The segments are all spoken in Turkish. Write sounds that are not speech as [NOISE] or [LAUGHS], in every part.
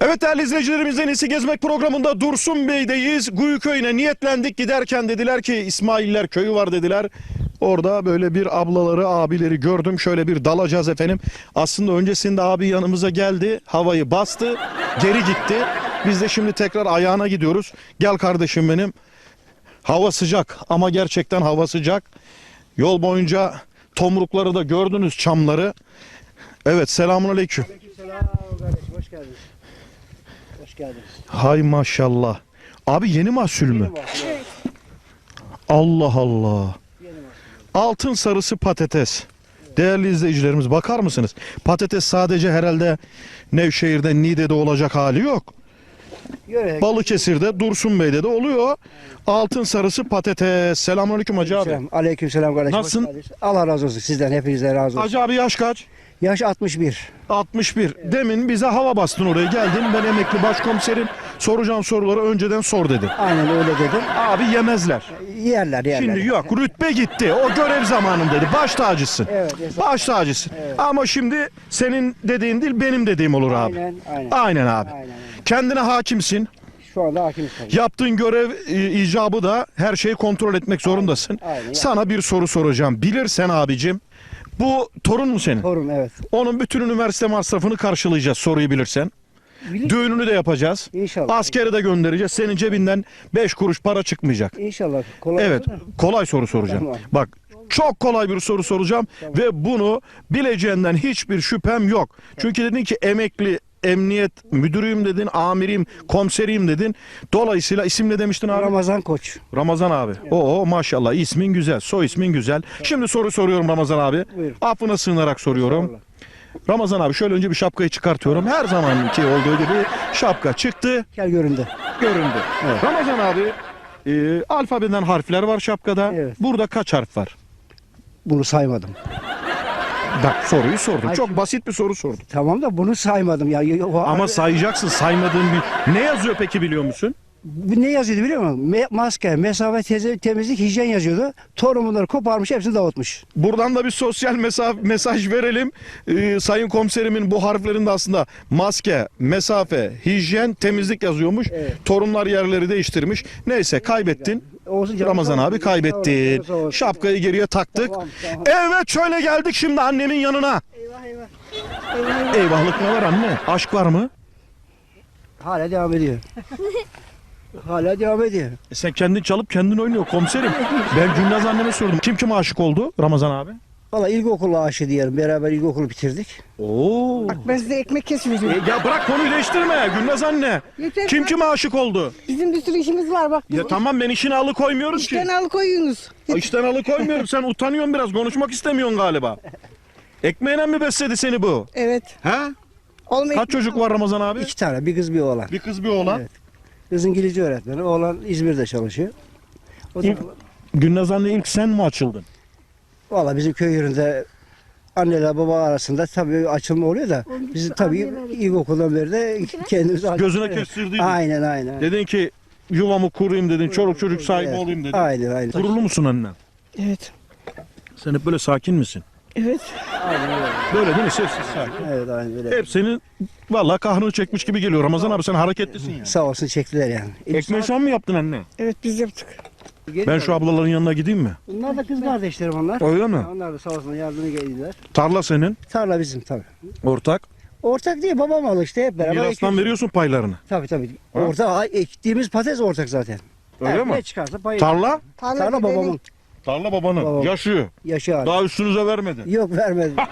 Evet değerli izleyicilerimizden iyisi gezmek programında Dursun Bey'deyiz. Guyu köyüne niyetlendik giderken dediler ki İsmailler köyü var dediler. Orada böyle bir ablaları abileri gördüm. Şöyle bir dalacağız efendim. Aslında öncesinde abi yanımıza geldi. Havayı bastı. Geri gitti. Biz de şimdi tekrar ayağına gidiyoruz. Gel kardeşim benim. Hava sıcak ama gerçekten hava sıcak. Yol boyunca tomrukları da gördünüz çamları. Evet selamun aleyküm. Selam kardeşim hoş geldiniz. Hoş geldiniz. Hay maşallah. Abi yeni mahsul mü? Evet. Allah Allah. Altın sarısı patates. Değerli izleyicilerimiz bakar mısınız? Patates sadece herhalde Nevşehir'de, Niğde'de olacak hali yok. Yöre. Balıkesir'de, Dursun Bey'de de oluyor. Altın sarısı patates. Selamünaleyküm Hacı abi. Selam. Aleyküm selam kardeşim. hoş Nasılsın? geldiniz. Allah razı olsun sizden hepinizden razı olsun. Hacı abi yaş kaç? Yaş 61. 61. Demin bize hava bastın oraya geldin. Ben emekli başkomiserim. Soracağım soruları önceden sor dedin. Aynen öyle dedim. Abi yemezler. Yerler yerler. Şimdi yok rütbe gitti. O görev zamanındaydı. Baş tacısın. Evet. esas- Baş tacısın. Ama şimdi senin dediğin değil benim dediğim olur abi. Aynen aynen. Aynen abi. Aynen. aynen. Kendine hakimsin. Şu anda tabii. Yaptığın görev e, icabı da her şeyi kontrol etmek zorundasın. Aynen. Sana bir soru soracağım. Bilirsen abicim. Bu torun mu senin? Torun evet. Onun bütün üniversite masrafını karşılayacağız soruyu bilirsen. Bilir- Düğününü de yapacağız. İnşallah. Askeri de göndereceğiz. Senin cebinden 5 kuruş para çıkmayacak. İnşallah. Kolay Evet, kolay soru soracağım. Tamam. Bak, çok kolay bir soru soracağım ve bunu bileceğinden hiçbir şüphem yok. Çünkü dedin ki emekli emniyet müdürüyüm dedin, amiriyim, komiseriyim dedin. Dolayısıyla isim ne demiştin abi? Ramazan Koç. Ramazan abi. Oo maşallah ismin güzel, soy ismin güzel. Şimdi soru soruyorum Ramazan abi. Buyurun. Affına sığınarak soruyorum. Ramazan abi şöyle önce bir şapkayı çıkartıyorum. Her zamanki olduğu gibi şapka çıktı, Gel göründü. göründü. Ramazan abi e, alfabeden harfler var şapkada. Evet. Burada kaç harf var? Bunu saymadım. Bak soruyu sordum. Ay, Çok basit bir soru sordum. Tamam da bunu saymadım ya. o- Ama sayacaksın saymadığın bir... Ne yazıyor peki biliyor musun? Ne yazıyordu biliyor musun? Me- maske, mesafe, teze- temizlik, hijyen yazıyordu. Torun bunları koparmış, hepsini dağıtmış. Buradan da bir sosyal mesaj, mesaj verelim. Ee, sayın komiserimin bu harflerinde aslında maske, mesafe, hijyen, temizlik yazıyormuş. Evet. Torunlar yerleri değiştirmiş. Neyse kaybettin. Ramazan abi sağ olsun. Şapkayı geriye taktık. Evet şöyle geldik şimdi annemin yanına. Eyvah eyvah. Eyvah, eyvah. Eyvahlık ne var anne? Aşk var mı? Hala devam ediyor. [LAUGHS] Hala devam ediyor. E sen kendin çalıp kendin oynuyor komiserim. Ben Gülnaz anneme sordum. Kim kime aşık oldu Ramazan abi? Valla ilkokulu aşı diyelim. Beraber ilkokulu bitirdik. Oo. Ben size ekmek. E, ya bırak konuyu değiştirme Gülnaz anne. Yeter Kim bak, kime aşık oldu? Bizim bir sürü işimiz var bak. Ya tamam ben işini alıkoymuyorum ki. İşten alıkoyunuz. İşten alıkoymuyorum. Sen utanıyorsun biraz. Konuşmak istemiyorsun galiba. Ekmeğine mi besledi seni bu? Evet. Ha? Olmayı Kaç çocuk var Ramazan abi? İki tane. Bir kız bir oğlan. Bir kız bir oğlan. Evet. Kız İngilizce öğretmeni. Oğlan İzmir'de çalışıyor. O da, Gülnaz anne ilk sen mi açıldın? Valla bizim köy yerinde anneler baba arasında tabii açılma oluyor da biz tabii ilkokuldan beri de kendimizi Gözüne kestirdiydin. Aynen aynen. Dedin ki yuvamı kurayım dedin. Çoluk çocuk sahibi Evet. olayım dedin. Aynen aynen. Gururlu musun anne? Evet. Sen hep böyle sakin misin? Evet. Aynen öyle. Böyle değil mi? Sessiz sakin. Evet aynen öyle. Hep senin valla kahrını çekmiş gibi geliyor. Ramazan abi sen hareketlisin ya. Sağ olsun çektiler yani. Ekmeği sen mi yaptın anne? Evet biz yaptık. Ben şu ablaların yanına gideyim mi? Bunlar da kız kardeşlerim onlar. Öyle mi? Onlar da sağ olsun yardımı geldiler. Tarla senin, Tarla bizim tabii. ortak. Ortak değil babam aldı işte hep beraber. Mirastan ekiyoruz. veriyorsun paylarını. Tabii tabii. Ortak ay, ektiğimiz patates ortak zaten. Öyle Evet, mi? Ne çıkarsa payı. Tarla? Tarla gidelim. babamın. Tarla babanın. Babam. Yaşıyor. Yaşı abi. Daha üstünüze vermedi. Yok vermedi. [LAUGHS]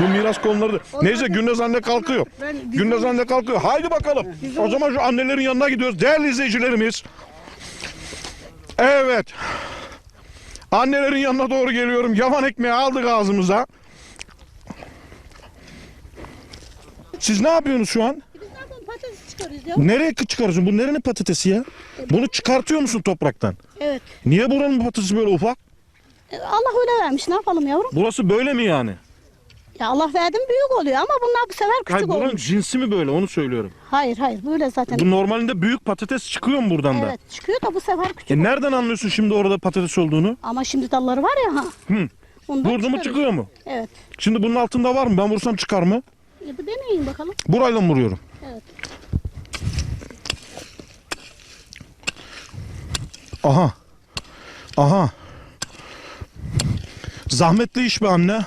Bu miras konuları da. Neyse Gündüz anne kalkıyor. Gündüz anne kalkıyor. Haydi bakalım. O zaman şu annelerin yanına gidiyoruz. Değerli izleyicilerimiz. Evet. Annelerin yanına doğru geliyorum. Yavan ekmeği aldık ağzımıza. Siz ne yapıyorsunuz şu an? Biz patates ya. Nereye çıkarıyorsun? Bu nerenin patatesi ya? Bunu çıkartıyor musun topraktan? Evet. Niye buranın patatesi böyle ufak? E, Allah öyle vermiş ne yapalım yavrum? Burası böyle mi yani? Ya Allah verdim büyük oluyor ama bunlar bu sefer Hayır küçük buranın olmuş. cinsi mi böyle onu söylüyorum. Hayır hayır böyle zaten. Bu normalinde büyük patates çıkıyor mu buradan da? Evet çıkıyor da bu sefer küçük. E nereden anlıyorsun şimdi orada patates olduğunu? Ama şimdi dalları var ya ha. Hı. Ondan mu çıkarıyoruz. çıkıyor mu? Evet. Şimdi bunun altında var mı? Ben vursam çıkar mı? E, bir deneyin bakalım. Burayla mı vuruyorum? Evet. Aha. Aha. Zahmetli iş be anne.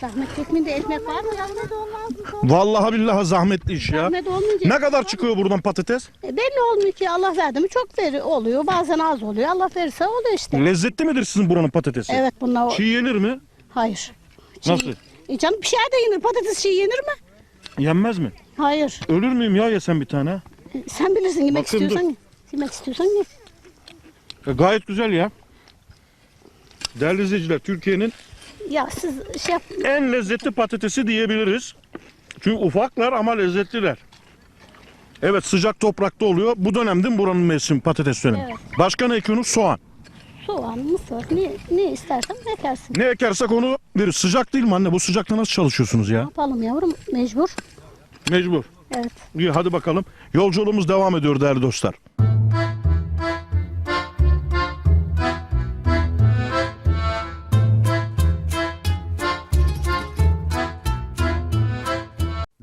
Zahmet çekmeyince ekmek var mı? Zahmet olmaz mı? Vallahi billahi zahmetli iş ya. Zahmet olmayınca. Ne kadar çıkıyor buradan patates? E, belli olmuyor ki Allah verdi mi çok veri oluyor. Bazen az oluyor. Allah verirse oluyor işte. Lezzetli midir sizin buranın patatesi? Evet bunlar Çiğ yenir mi? Hayır. Çiğ- Nasıl? E canım bir şey de yenir. Patates çiğ yenir mi? Yenmez mi? Hayır. Ölür müyüm ya yesem bir tane? E, Sen bilirsin yemek Bakın dur. istiyorsan ye. Yemek istiyorsan ye. E, gayet güzel ya. Değerli izleyiciler Türkiye'nin Ya siz şey yap. en lezzetli patatesi diyebiliriz. Çünkü ufaklar ama lezzetliler. Evet sıcak toprakta oluyor. Bu dönem değil mi buranın mevsim patates dönemi? Evet. Başka ne ekiyorsunuz? Soğan. Soğan, mısır ne, ne istersen ekersin. Ne ekersek onu veririz. Sıcak değil mi anne? Bu sıcakta nasıl çalışıyorsunuz Ne ya? yapalım yavrum? Mecbur. Mecbur. Evet. İyi hadi bakalım. Yolculuğumuz devam ediyor değerli dostlar.